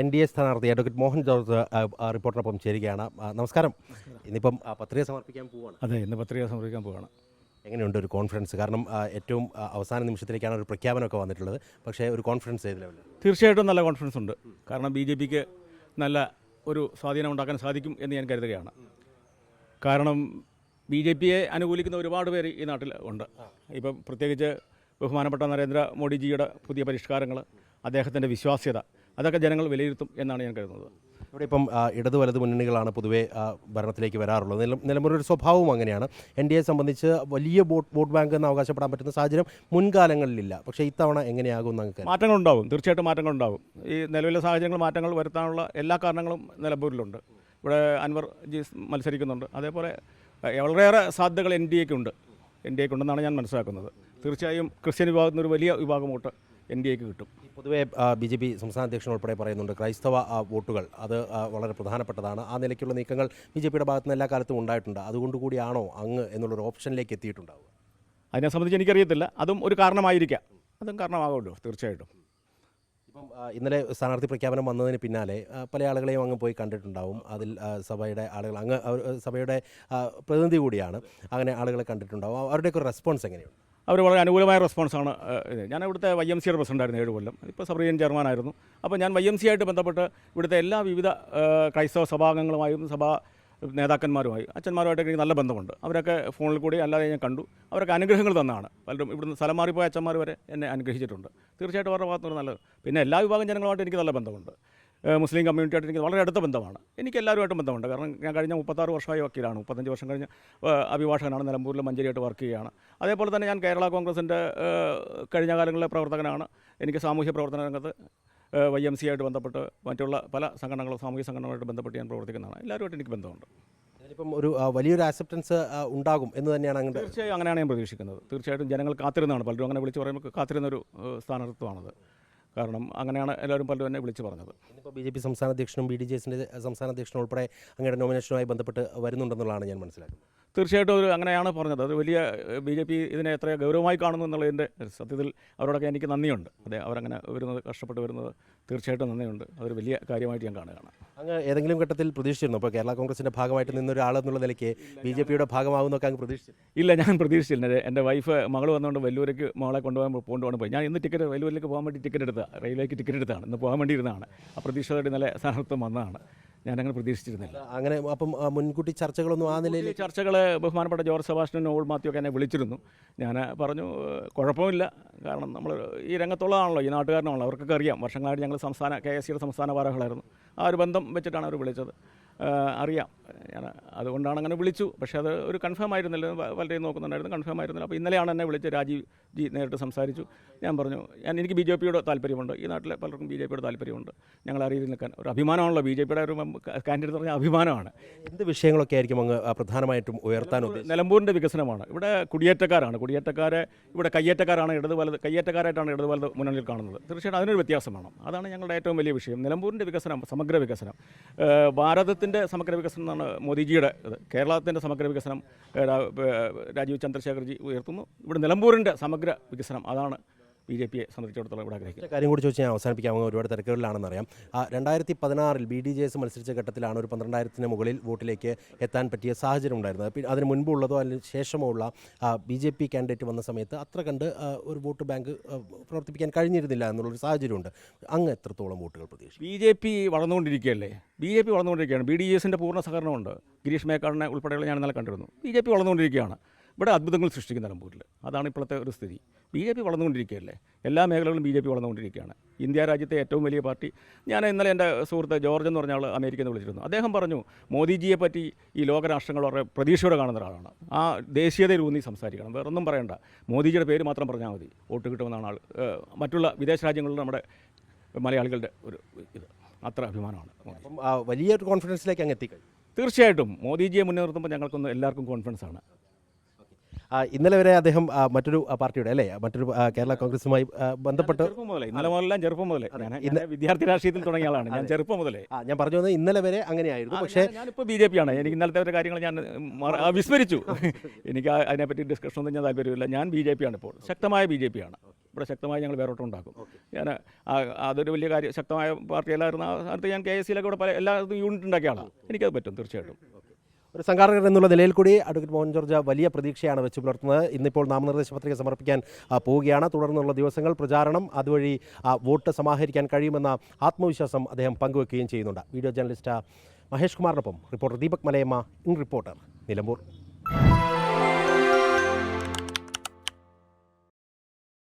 N D A സ്ഥാനാർത്ഥി advocate Mohan George റിപ്പോർട്ടിനൊപ്പം റിപ്പോർട്ടറിനൊപ്പം ചേരുകയാണ് നമസ്കാരം. ഇന്നിപ്പം പത്രിക സമർപ്പിക്കാൻ പോവുകയാണ് അതെ ഇന്ന് പത്രിക സമർപ്പിക്കാൻ പോവാണ്. എങ്ങനെയുണ്ട് ഒരു കോൺഫിഡൻസ് കാരണം ഏറ്റവും അവസാന നിമിഷത്തിലേക്കാണ് ഒരു പ്രഖ്യാപനമൊക്കെ വന്നിട്ടുള്ളത്. പക്ഷേ ഒരു കോൺഫിഡൻസ് ഏത് ലെവലിൽ തീർച്ചയായിട്ടും നല്ല കോൺഫിഡൻസ് ഉണ്ട്. കാരണം ബി ജെ പിക്ക് നല്ല ഒരു സ്വാധീനം ഉണ്ടാക്കാൻ സാധിക്കും എന്ന് ഞാൻ കരുതുകയാണ്. കാരണം ബി ജെ പിയെ അനുകൂലിക്കുന്ന ഒരുപാട് പേര് ഈ നാട്ടിൽ ഉണ്ട്. ഇപ്പം പ്രത്യേകിച്ച് ബഹുമാനപ്പെട്ട നരേന്ദ്രമോദിജിയുടെ പുതിയ പരിഷ്കാരങ്ങൾ അദ്ദേഹത്തിന്റെ വിശ്വാസ്യത അതൊക്കെ ജനങ്ങൾ വിലയിരുത്തും എന്നാണ് ഞാൻ കരുതുന്നത്. ഇവിടെ ഇപ്പം ഇടതു വലത് മുന്നണികളാണ് പൊതുവെ ഭരണത്തിലേക്ക് വരാറുള്ളത്. നില നിലമ്പൂരൊരു സ്വഭാവവും അങ്ങനെയാണ്. എൻ ഡി എ സംബന്ധിച്ച് വലിയ വോട്ട് വോട്ട് ബാങ്ക് എന്ന് അവകാശപ്പെടാൻ പറ്റുന്ന സാഹചര്യം മുൻകാലങ്ങളിലില്ല. പക്ഷേ ഇത്തവണ എങ്ങനെയാകും നമുക്ക് മാറ്റങ്ങളുണ്ടാവും. തീർച്ചയായിട്ടും മാറ്റങ്ങളുണ്ടാവും. ഈ നിലവിലെ സാഹചര്യങ്ങൾ മാറ്റങ്ങൾ വരുത്താനുള്ള എല്ലാ കാരണങ്ങളും നിലമ്പൂരിലുണ്ട്. ഇവിടെ അൻവർ ജി മത്സരിക്കുന്നുണ്ട്. അതേപോലെ വളരെയേറെ സാധ്യതകൾ എൻ ഡി എക്ക് ഉണ്ട്. എൻ ഡി എക്ക് ഉണ്ടെന്നാണ് ഞാൻ മനസ്സിലാക്കുന്നത്. തീർച്ചയായും ക്രിസ്ത്യൻ വിഭാഗത്തിൽ നിന്ന് ഒരു വലിയ വിഭാഗം വോട്ട് എൻ ഡി എക്ക് കിട്ടും. പൊതുവെ ബി ജെ പി സംസ്ഥാന അധ്യക്ഷൻ ഉൾപ്പെടെ പറയുന്നുണ്ട് ക്രൈസ്തവ വോട്ടുകൾ. അത് വളരെ പ്രധാനപ്പെട്ടതാണ്. ആ നിലയ്ക്കുള്ള നീക്കങ്ങൾ ബി ജെ പിയുടെ ഭാഗത്ത് നിന്ന് എല്ലാ കാലത്തും ഉണ്ടായിട്ടുണ്ട്. അതുകൊണ്ട് കൂടിയാണോ അങ്ങ് എന്നുള്ളൊരു ഓപ്ഷനിലേക്ക് എത്തിയിട്ടുണ്ടാവുക? അതിനെ സംബന്ധിച്ച് എനിക്കറിയത്തില്ല. അതും ഒരു കാരണമായിരിക്കാം. അതും കാരണമാകുമല്ലോ തീർച്ചയായിട്ടും. ഇപ്പം ഇന്നലെ സ്ഥാനാർത്ഥി പ്രഖ്യാപനം വന്നതിന് പിന്നാലെ പല ആളുകളെയും അങ്ങ് പോയി കണ്ടിട്ടുണ്ടാവും. അതിൽ സഭയുടെ ആളുകൾ അങ്ങ് സഭയുടെ പ്രതിനിധി കൂടിയാണ്. അങ്ങനെ ആളുകളെ കണ്ടിട്ടുണ്ടാവും. അവരുടെയൊക്കെ ഒരു റെസ്പോൺസ് എങ്ങനെയുണ്ട്? അവർ വളരെ അനുകൂലമായ റെസ്പോൺസാണ് ഞാൻ ഇവിടുത്തെ വൈ എം സിയുടെ പ്രസിഡന്റായിരുന്നു ഏഴ് കൊല്ലം. ഇപ്പോൾ സബ്രീൻ ചെയർമാനായിരുന്നു. അപ്പോൾ ഞാൻ വൈ എം സി ആയിട്ട് ബന്ധപ്പെട്ട് ഇവിടുത്തെ എല്ലാ വിവിധ ക്രൈസ്തവ സഭാംഗങ്ങളുമായും സഭാ നേതാക്കന്മാരുമായി അച്ഛന്മാരുമായിട്ടൊക്കെ എനിക്ക് നല്ല ബന്ധമുണ്ട്. അവരൊക്കെ ഫോണിൽ കൂടി അല്ലാതെ ഞാൻ കണ്ടു. അവരൊക്കെ അനുഗ്രഹങ്ങൾ തന്നാണ്. പലരും ഇവിടുന്ന് സ്ഥലം മാറിപ്പോയ അച്ഛന്മാർ വരെ എന്നെ അനുഗ്രഹിച്ചിട്ടുണ്ട്. തീർച്ചയായിട്ടും അവരുടെ ഭാഗത്തുനിന്ന് നല്ലത് പിന്നെ എല്ലാ വിഭാഗം ജനങ്ങളുമായിട്ട് എനിക്ക് നല്ല ബന്ധമുണ്ട്. മുസ്ലിം കമ്മ്യൂണിറ്റിയായിട്ട് എനിക്ക് വളരെ അടുത്ത ബന്ധമാണ്. എനിക്ക് എല്ലാവരുമായിട്ടും ബന്ധമുണ്ട്. കാരണം ഞാൻ കഴിഞ്ഞ മുപ്പത്താറ് വർഷമായി വക്കീലാണ്. മുപ്പത്തഞ്ച് വർഷം കഴിഞ്ഞ് അഭിഭാഷകനാണ്. നിലമ്പൂരിൽ മഞ്ചേരിയായിട്ട് വർക്ക് ചെയ്യുകയാണ്. അതേപോലെ തന്നെ ഞാൻ കേരള കോൺഗ്രസിന്റെ കഴിഞ്ഞ കാലങ്ങളിലെ പ്രവർത്തകനാണ്. എനിക്ക് സാമൂഹ്യ പ്രവർത്തന രംഗത്ത് വൈ എം സി ആയിട്ട് ബന്ധപ്പെട്ട് മറ്റുള്ള പല സംഘടനകളും സാമൂഹ്യ സംഘടനകളുമായിട്ട് ബന്ധപ്പെട്ട് ഞാൻ പ്രവർത്തിക്കുന്നതാണ്. എല്ലാവരുമായിട്ട് എനിക്ക് ബന്ധമുണ്ട്. ഇപ്പം ഒരു വലിയൊരു ആക്സെപ്റ്റൻസ് ഉണ്ടാകും എന്ന് തന്നെയാണ് അങ്ങോട്ട് തീർച്ചയായും അങ്ങനെയാണ് ഞാൻ പ്രതീക്ഷിക്കുന്നത്. തീർച്ചയായിട്ടും ജനങ്ങൾ കാത്തിരുന്നതാണ്. പലരും അങ്ങനെ വിളിച്ച് പറയുമ്പോൾ കാത്തിരുന്നൊരു സ്ഥാനാർത്ഥിത്വമാണത് കാരണം അങ്ങനെയാണ് എല്ലാവരും പലരും എന്നെ വിളിച്ചു പറഞ്ഞത്. ഇന്നിപ്പോൾ ബി ജെ പി സംസ്ഥാന അധ്യക്ഷനും ബി ഡി ജെ എസിന്റെ സംസ്ഥാന അധ്യക്ഷനും ഉൾപ്പെടെ അങ്ങയുടെ നോമിനേഷനുമായി ബന്ധപ്പെട്ട് വരുന്നുണ്ടെന്നുള്ളതാണ് ഞാൻ മനസ്സിലാക്കുന്നത്. തീർച്ചയായിട്ടും ഒരു അങ്ങനെയാണ് പറഞ്ഞത്. അത് വലിയ ബി ജെ പി ഇതിനെ എത്ര ഗൗരവമായി കാണുന്നു എന്നുള്ളതിന്റെ സത്യത്തിൽ അവരോടൊക്കെ എനിക്ക് നന്ദിയുണ്ട്. അതെ അവരങ്ങനെ വരുന്നത് കഷ്ടപ്പെട്ട് വരുന്നത് തീർച്ചയായിട്ടും നന്ദിയുണ്ട്. അതൊരു വലിയ കാര്യമായിട്ട് ഞാൻ കാണുകയാണ്. അങ്ങ് ഏതെങ്കിലും ഘട്ടത്തിൽ പ്രതീക്ഷിച്ചിരുന്നു? അപ്പോൾ കേരള കോൺഗ്രസിന്റെ ഭാഗമായിട്ട് നിന്നൊരാളെന്നുള്ള നിലയ്ക്ക് ബി ജെ പിയുടെ ഭാഗമാകുന്നൊക്കെ അങ്ങ് പ്രതീക്ഷിച്ചു ഇല്ല ഞാൻ പ്രതീക്ഷിച്ചില്ല. എന്റെ- എന്റെ വൈഫ് മകൾ വന്നുകൊണ്ട് വെല്ലൂരേക്ക് മകളെ കൊണ്ടുപോകാൻ പോകേണ്ടി പോയി. ഞാൻ ഇന്ന് ടിക്കറ്റ് വെല്ലൂരിലേക്ക് പോകാൻ വേണ്ടി ടിക്കറ്റ് എടുത്ത റെയിൽവേക്ക് ടിക്കറ്റ് എടുത്താണ് ഇന്ന് പോകാൻ വേണ്ടി ഇരുന്നതാണ്. അപ്രതീക്ഷിതമായിട്ട് നല്ല സ്ഥാനാർത്ഥം വന്നതാണ്. ഞാനങ്ങനെ പ്രതീക്ഷിച്ചിരുന്നില്ല. അങ്ങനെ അപ്പം മുൻകൂട്ടി ചർച്ചകളൊന്നും ആ നിലയിൽ ചർച്ചകൾ ബഹുമാനപ്പെട്ട ജോർജ് സെബാസ്റ്റ്യൻ ഓൾ മാത്യു ഒക്കെ എന്നെ വിളിച്ചിരുന്നു. ഞാൻ പറഞ്ഞു കുഴപ്പമില്ല. കാരണം നമ്മൾ ഈ രംഗത്തുള്ളതാണല്ലോ ഈ നാട്ടുകാരനാണല്ലോ അവർക്കൊക്കെ അറിയാം. വർഷങ്ങളായിട്ട് ഞങ്ങൾ സംസ്ഥാന കെ എസ് സിയുടെ സംസ്ഥാന ഭാരവാഹികളായിരുന്നു ആ ഒരു ബന്ധം വെച്ചിട്ടാണ് അവർ വിളിച്ചത്. അറിയാം. ഞാൻ അതുകൊണ്ടാണ് അങ്ങനെ വിളിച്ചു. പക്ഷേ അത് ഒരു കൺഫേം ആയിരുന്നില്ല. വളരെ പലരെയും നോക്കുന്നുണ്ടായിരുന്നു. കൺഫേം ആയിരുന്നില്ല. അപ്പോൾ ഇന്നലെയാണ് എന്നെ വിളിച്ച് രാജീവ് ജി നേരിട്ട് സംസാരിച്ചു. ഞാൻ പറഞ്ഞു ഞാൻ എനിക്ക് ബി ജെ പിയുടെ താല്പര്യമുണ്ട്. ഈ നാട്ടിലെ പലർക്കും ബി ജെ പിയുടെ താല്പര്യമുണ്ട്. ഞങ്ങൾ അറിയിൽ നിൽക്കാൻ ഒരു അഭിമാനമാണല്ലോ. ബി ജെ പിയുടെ ഒരു കാൻഡിഡേറ്റ് പറഞ്ഞാൽ അഭിമാനമാണ്. എന്ത് വിഷയങ്ങളൊക്കെ ആയിരിക്കും അങ്ങ് പ്രധാനമായിട്ടും ഉയർത്താൻ നിലമ്പൂരിന്റെ വികസനമാണ്. ഇവിടെ കുടിയേറ്റക്കാരാണ്. കുടിയേറ്റക്കാരെ ഇവിടെ കയ്യേറ്റക്കാരാണ് ഇടത് വലത് കയ്യേറ്റക്കാരായിട്ടാണ് ഇടത് വലത് മുന്നണിയിൽ കാണുന്നത്. തീർച്ചയായിട്ടും അതിനൊരു വ്യത്യാസം വേണം. അതാണ് ഞങ്ങളുടെ ഏറ്റവും വലിയ വിഷയം. നിലമ്പൂരിന്റെ വികസനം സമഗ്ര വികസനം. ഭാരതത്തിന്റെ സമഗ്ര വികസനം എന്നാണ് മോദിജിയുടെ ഇത് കേരളത്തിന്റെ സമഗ്ര വികസനം രാജീവ് ചന്ദ്രശേഖർജി ഉയർത്തുന്നു. ഇവിടെ നിലമ്പൂരിന്റെ സമഗ്ര വികസനം അതാണ് ബി ജെ പിയെ സംബന്ധിച്ചിടത്തോളം ഇവിടെ ആഗ്രഹിക്കുന്നത് കാര്യം കൂടി ചോദിച്ചാൽ ഞാൻ അവസാനിപ്പിക്കാം. അങ്ങ് ഒരുപാട് തിരക്കുകളിലാണെന്നറിയാം രണ്ടായിരത്തി പതിനാറിൽ ബി ഡി ജെ എസ് മത്സരിച്ച ഘട്ടത്തിലാണ് ഒരു പന്ത്രണ്ടായിരത്തിന് മുകളിൽ വോട്ടിലേക്ക് എത്താൻ പറ്റിയ സാഹചര്യം ഉണ്ടായിരുന്നത്. പിന്നെ അതിന് മുൻപുള്ളതോ അതിന് ശേഷമോ ഉള്ള ബി ജെ പി കാൻഡിഡേറ്റ് വന്ന സമയത്ത് അത്ര കണ്ട് ഒരു വോട്ട് ബാങ്ക് പ്രവർത്തിപ്പിക്കാൻ കഴിഞ്ഞിരുന്നില്ല എന്നുള്ളൊരു സാഹചര്യമുണ്ട്. അങ്ങ് എത്രത്തോളം വോട്ടുകൾ പ്രതീക്ഷിക്കും ബി ജെ പി വളർന്നുകൊണ്ടിരിക്കുകയല്ലേ? ബി ജെ പി വളർന്നുകൊണ്ടിരിക്കുകയാണ്. ബി ഡി ജെ എസിന്റെ പൂർണ സഹകരണമുണ്ട്. ഗിരീഷ് മേക്കാടിനെ ഉൾപ്പെടെയുള്ള ഞാൻ ഇന്നലെ കണ്ടിരുന്നു. ബി ജെ പി വളർന്നുകൊണ്ടിരിക്കുകയാണ്. ഇവിടെ അത്ഭുതങ്ങൾ സൃഷ്ടിക്കുന്ന നിലമ്പൂരിൽ അതാണ് ഇപ്പോഴത്തെ ഒരു സ്ഥിതി. ബി ജെ പി വളർന്നുകൊണ്ടിരിക്കുകയല്ലേ? എല്ലാ മേഖലകളിലും ബി ജെ പി വളർന്നുകൊണ്ടിരിക്കുകയാണ്. ഇന്ത്യ രാജ്യത്തെ ഏറ്റവും വലിയ പാർട്ടി. ഞാൻ ഇന്നലെ എന്റെ സുഹൃത്ത് ജോർജ് എന്ന് പറഞ്ഞ ആൾ അമേരിക്കയിൽ നിന്ന് വിളിച്ചിരുന്നു. അദ്ദേഹം പറഞ്ഞു മോദിജിയെ പറ്റി ഈ ലോകരാഷ്ട്രങ്ങൾ വളരെ പ്രതീക്ഷയോടെ കാണുന്ന ഒരാളാണ്. ആ ദേശീയതയിൽ ഊന്നി സംസാരിക്കണം. വേറൊന്നും പറയണ്ട. മോദിജിയുടെ പേര് മാത്രം പറഞ്ഞാൽ മതി. വോട്ട് കിട്ടുമെന്നാണ് ആൾ മറ്റുള്ള വിദേശ രാജ്യങ്ങളിൽ നമ്മുടെ മലയാളികളുടെ ഒരു ഇത്. അത്ര അഭിമാനമാണ്. വലിയൊരു കോൺഫിഡൻസിലേക്ക് അങ്ങ് എത്തിക്കഴിഞ്ഞു. തീർച്ചയായിട്ടും. മോദിജിയെ മുൻനിർത്തുമ്പോൾ ഞങ്ങൾക്കൊന്ന് എല്ലാവർക്കും കോൺഫിഡൻസ് ആണ്. ഇന്നലെ വരെ അദ്ദേഹം മറ്റൊരു പാർട്ടിയുടെ അല്ലേ? മറ്റൊരു കേരള കോൺഗ്രസുമായി ബന്ധപ്പെട്ട് ചെറുപ്പം മുതലേ ചെറുപ്പം വിദ്യാർത്ഥി രാഷ്ട്രീയത്തിൽ തുടങ്ങിയ ആളാണ്. ഞാൻ ചെറുപ്പം മുതലേ. ഞാൻ പറഞ്ഞു വന്നത് ഇന്നലെ വരെ അങ്ങനെയായിരുന്നു. പക്ഷേ ഞാനിപ്പോൾ ബി ജെ പി ആണ് എനിക്ക് ഇന്നലത്തെ ഒരു കാര്യങ്ങൾ ഞാൻ വിസ്മരിച്ചു. എനിക്ക് അതിനെപ്പറ്റി ഡിസ്കഷൻ ഒന്നും ഞാൻ താല്പര്യമില്ല. ഞാൻ ബി ജെ പി ആണ് ഇപ്പോൾ ശക്തമായ ബി ജെ പി ആണ് ഇവിടെ ശക്തമായി ഞങ്ങൾ വേറോട്ടം ഉണ്ടാക്കും. ഞാൻ അതൊരു വലിയ കാര്യം. ശക്തമായ പാർട്ടിയല്ലായിരുന്ന ആ സ്ഥാനത്ത് ഞാൻ കെ എസ് സിയിലൊക്കെ ഇവിടെ പല എല്ലായിടത്തും യൂണിറ്റ് ഉണ്ടാക്കിയ ആളാണ്. എനിക്കത് പറ്റും തീർച്ചയായിട്ടും. ഒരു സംഘാടകർ എന്നുള്ള നിലയിൽ കൂടി അഡ്വക്കേറ്റ് മോഹൻ ജോർജ് വലിയ പ്രതീക്ഷയാണ് വെച്ച് പുലർത്തുന്നത്. ഇന്നിപ്പോൾ നാമനിർദ്ദേശ പത്രിക സമർപ്പിക്കാൻ പോവുകയാണ്. തുടർന്നുള്ള ദിവസങ്ങൾ പ്രചാരണം അതുവഴി വോട്ട് സമാഹരിക്കാൻ കഴിയുമെന്ന ആത്മവിശ്വാസം അദ്ദേഹം പങ്കുവെക്കുകയും ചെയ്യുന്നുണ്ട്. Video journalist Mahesh കുമാറിനൊപ്പം reporter Deepak Malayamma in reporter Nilambur.